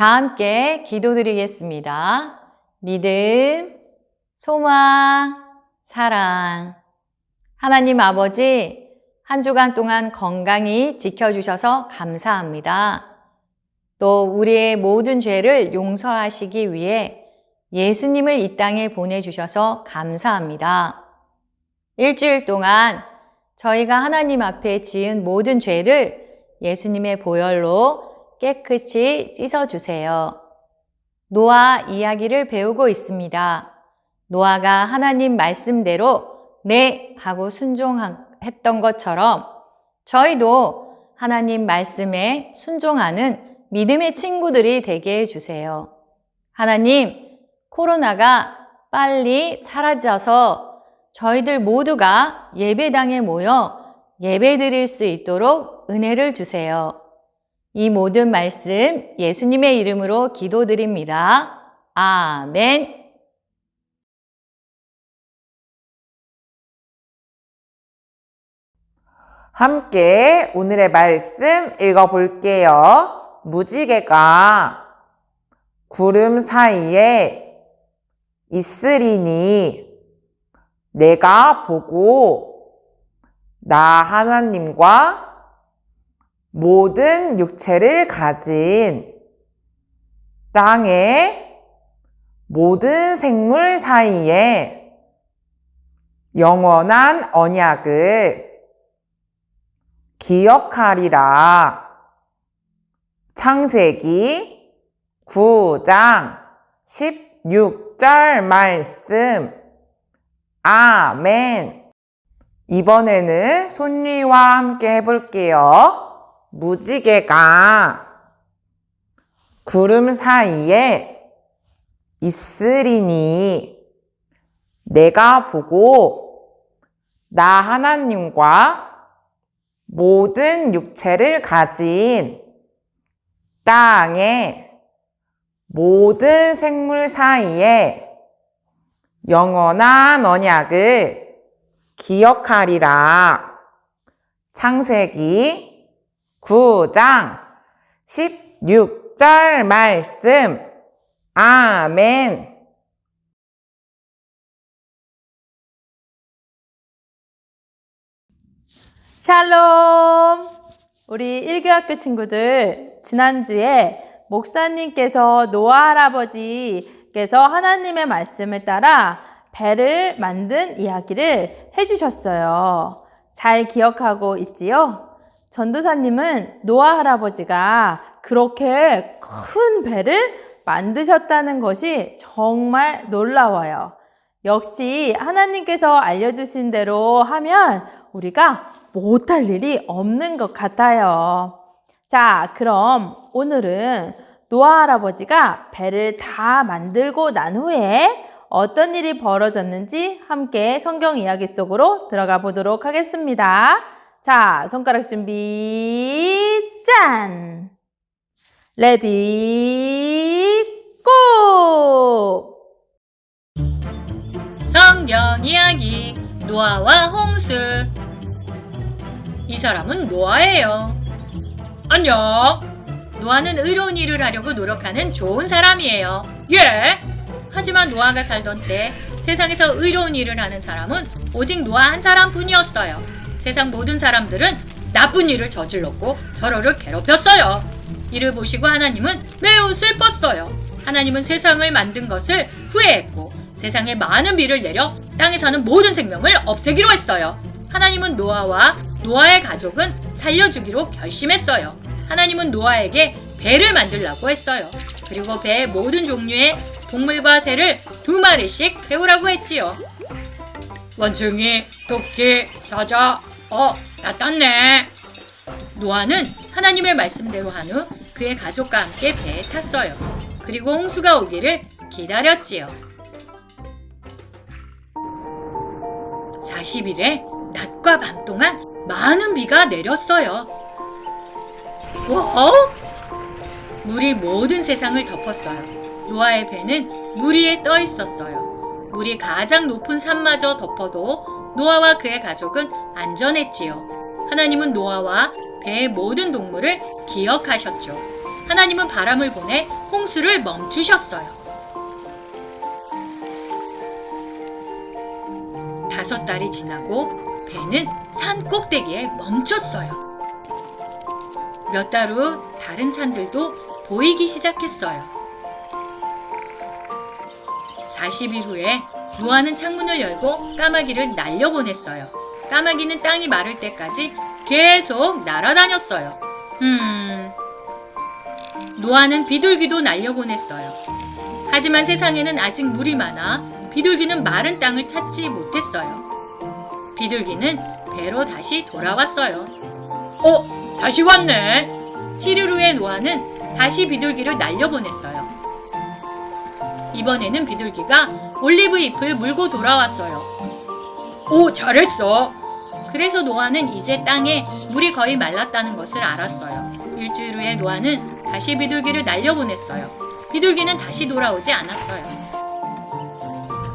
다 함께 기도드리겠습니다. 믿음, 소망, 사랑. 하나님 아버지, 한 주간 동안 건강히 지켜주셔서 감사합니다. 또 우리의 모든 죄를 용서하시기 위해 예수님을 이 땅에 보내주셔서 감사합니다. 일주일 동안 저희가 하나님 앞에 지은 모든 죄를 예수님의 보혈로 깨끗이 씻어주세요. 노아 이야기를 배우고 있습니다. 노아가 하나님 말씀대로 네 하고 순종했던 것처럼 저희도 하나님 말씀에 순종하는 믿음의 친구들이 되게 해주세요. 하나님, 코로나가 빨리 사라져서 저희들 모두가 예배당에 모여 예배 드릴 수 있도록 은혜를 주세요. 이 모든 말씀 예수님의 이름으로 기도드립니다. 아멘. 함께 오늘의 말씀 읽어볼게요. 무지개가 구름 사이에 있으리니 내가 보고 나 하나님과 모든 육체를 가진 땅의 모든 생물 사이에 영원한 언약을 기억하리라. 창세기 9장 16절 말씀. 아멘. 이번에는 손니와 함께 해볼게요. 무지개가 구름 사이에 있으리니 내가 보고 나 하나님과 모든 육체를 가진 땅의 모든 생물 사이에 영원한 언약을 기억하리라. 창세기 9장 16절 말씀. 아멘. 샬롬! 우리 1교학교 친구들, 지난주에 목사님께서 노아 할아버지께서 하나님의 말씀을 따라 배를 만든 이야기를 해주셨어요. 잘 기억하고 있지요? 전도사님은 노아 할아버지가 그렇게 큰 배를 만드셨다는 것이 정말 놀라워요. 역시 하나님께서 알려주신 대로 하면 우리가 못할 일이 없는 것 같아요. 자, 그럼 오늘은 노아 할아버지가 배를 다 만들고 난 후에 어떤 일이 벌어졌는지 함께 성경 이야기 속으로 들어가 보도록 하겠습니다. 자, 손가락 준비, 짠! 레디, 고! 성경 이야기 노아와 홍수 이 사람은 노아예요. 안녕. 노아는 의로운 일을 하려고 노력하는 좋은 사람이에요. 예. 하지만 노아가 살던 때 세상에서 의로운 일을 하는 사람은 오직 노아 한 사람뿐이었어요. 세상 모든 사람들은 나쁜 일을 저질렀고 서로를 괴롭혔어요. 이를 보시고 하나님은 매우 슬펐어요. 하나님은 세상을 만든 것을 후회했고 세상에 많은 비를 내려 땅에 사는 모든 생명을 없애기로 했어요. 하나님은 노아와 노아의 가족은 살려주기로 결심했어요. 하나님은 노아에게 배를 만들라고 했어요. 그리고 배의 모든 종류의 동물과 새를 두 마리씩 태우라고 했지요. 원숭이, 토끼, 사자, 어, 나탔네. 노아는 하나님의 말씀대로 한 후 그의 가족과 함께 배에 탔어요. 그리고 홍수가 오기를 기다렸지요. 40일에 낮과 밤 동안 많은 비가 내렸어요. 와! 물이 모든 세상을 덮었어요. 노아의 배는 물 위에 떠 있었어요. 물이 가장 높은 산마저 덮어도 노아와 그의 가족은 안전했지요. 하나님은 노아와 배의 모든 동물을 기억하셨죠. 하나님은 바람을 보내 홍수를 멈추셨어요. 다섯 달이 지나고 배는 산 꼭대기에 멈췄어요. 몇 달 후 다른 산들도 보이기 시작했어요. 40일 후에 노아는 창문을 열고 까마귀를 날려보냈어요. 까마귀는 땅이 마를 때까지 계속 날아다녔어요. 음. 노아는 비둘기도 날려보냈어요. 하지만 세상에는 아직 물이 많아 비둘기는 마른 땅을 찾지 못했어요. 비둘기는 배로 다시 돌아왔어요. 어, 다시 왔네. 7일 후에 노아는 다시 비둘기를 날려보냈어요. 이번에는 비둘기가 올리브 잎을 물고 돌아왔어요. 오, 잘했어. 그래서 노아는 이제 땅에 물이 거의 말랐다는 것을 알았어요. 일주일 후에 노아는 다시 비둘기를 날려보냈어요. 비둘기는 다시 돌아오지 않았어요.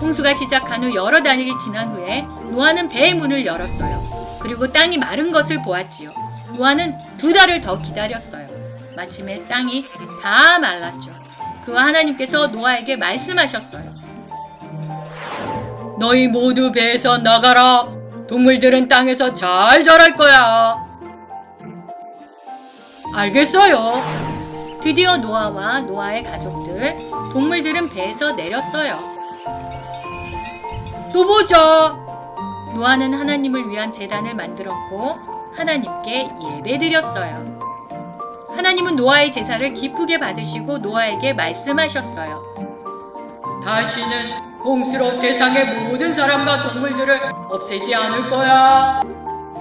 홍수가 시작한 후 여러 달이 지난 후에 노아는 배의 문을 열었어요. 그리고 땅이 마른 것을 보았지요. 노아는 두 달을 더 기다렸어요. 마침에 땅이 다 말랐죠. 그와 하나님께서 노아에게 말씀하셨어요. 너희 모두 배에서 나가라. 동물들은 땅에서 잘 자랄 거야. 알겠어요. 드디어 노아와 노아의 가족들, 동물들은 배에서 내렸어요. 또 보자. 노아는 하나님을 위한 재단을 만들었고 하나님께 예배드렸어요. 하나님은 노아의 제사를 기쁘게 받으시고 노아에게 말씀하셨어요. 다시는 홍수로 세상의 모든 사람과 동물들을 없애지 않을 거야.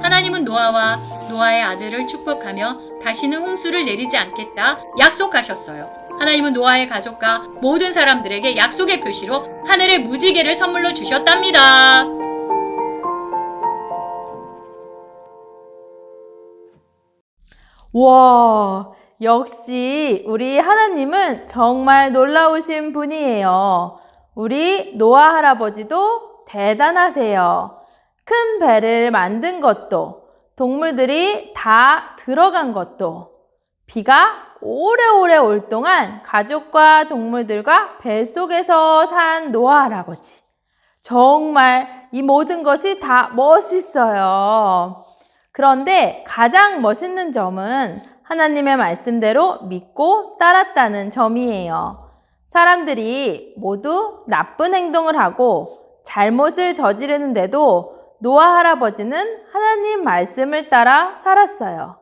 하나님은 노아와 노아의 아들을 축복하며 다시는 홍수를 내리지 않겠다 약속하셨어요. 하나님은 노아의 가족과 모든 사람들에게 약속의 표시로 하늘의 무지개를 선물로 주셨답니다. 와, 역시 우리 하나님은 정말 놀라우신 분이에요. 우리 노아 할아버지도 대단하세요. 큰 배를 만든 것도, 동물들이 다 들어간 것도, 비가 오래오래 올 동안 가족과 동물들과 배 속에서 산 노아 할아버지. 정말 이 모든 것이 다 멋있어요. 그런데 가장 멋있는 점은 하나님의 말씀대로 믿고 따랐다는 점이에요. 사람들이 모두 나쁜 행동을 하고 잘못을 저지르는데도 노아 할아버지는 하나님 말씀을 따라 살았어요.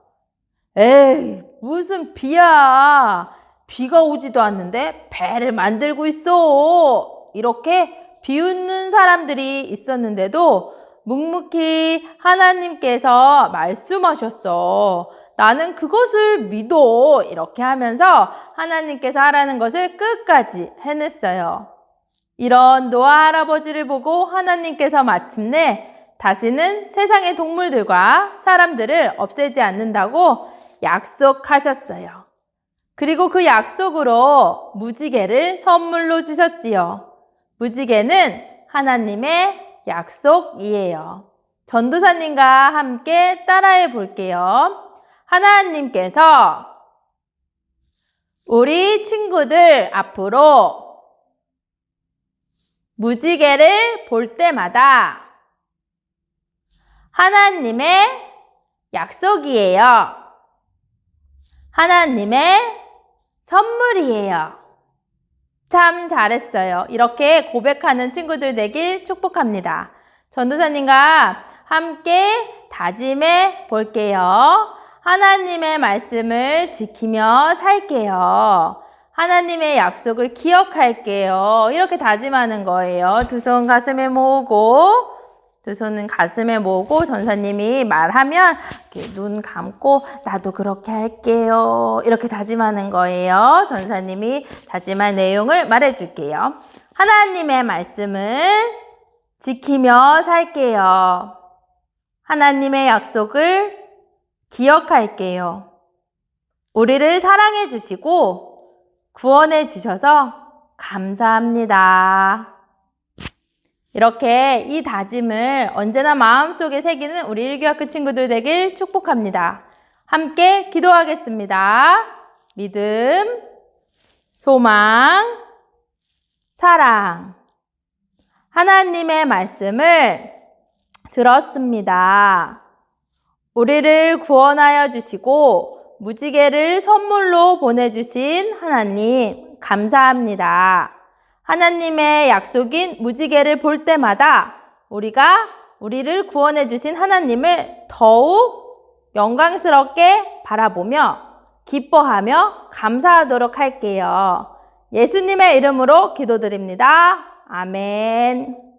에이, 무슨 비야. 비가 오지도 않는데 배를 만들고 있어. 이렇게 비웃는 사람들이 있었는데도 묵묵히 하나님께서 말씀하셨어. 나는 그것을 믿어. 이렇게 하면서 하나님께서 하라는 것을 끝까지 해냈어요. 이런 노아 할아버지를 보고 하나님께서 마침내 다시는 세상의 동물들과 사람들을 없애지 않는다고 약속하셨어요. 그리고 그 약속으로 무지개를 선물로 주셨지요. 무지개는 하나님의 약속이에요. 전도사님과 함께 따라해 볼게요. 하나님께서 우리 친구들 앞으로 무지개를 볼 때마다 하나님의 약속이에요. 하나님의 선물이에요. 참 잘했어요. 이렇게 고백하는 친구들 되길 축복합니다. 전도사님과 함께 다짐해 볼게요. 하나님의 말씀을 지키며 살게요. 하나님의 약속을 기억할게요. 이렇게 다짐하는 거예요. 두 손 가슴에 모으고, 두 손은 가슴에 모으고, 전사님이 말하면 이렇게 눈 감고, 나도 그렇게 할게요. 이렇게 다짐하는 거예요. 전사님이 다짐한 내용을 말해 줄게요. 하나님의 말씀을 지키며 살게요. 하나님의 약속을 기억할게요. 우리를 사랑해 주시고 구원해 주셔서 감사합니다. 이렇게 이 다짐을 언제나 마음속에 새기는 우리 일교학교 친구들 되길 축복합니다. 함께 기도하겠습니다. 믿음, 소망, 사랑. 하나님의 말씀을 들었습니다. 우리를 구원하여 주시고 무지개를 선물로 보내주신 하나님, 감사합니다. 하나님의 약속인 무지개를 볼 때마다 우리가 우리를 구원해 주신 하나님을 더욱 영광스럽게 바라보며 기뻐하며 감사하도록 할게요. 예수님의 이름으로 기도드립니다. 아멘.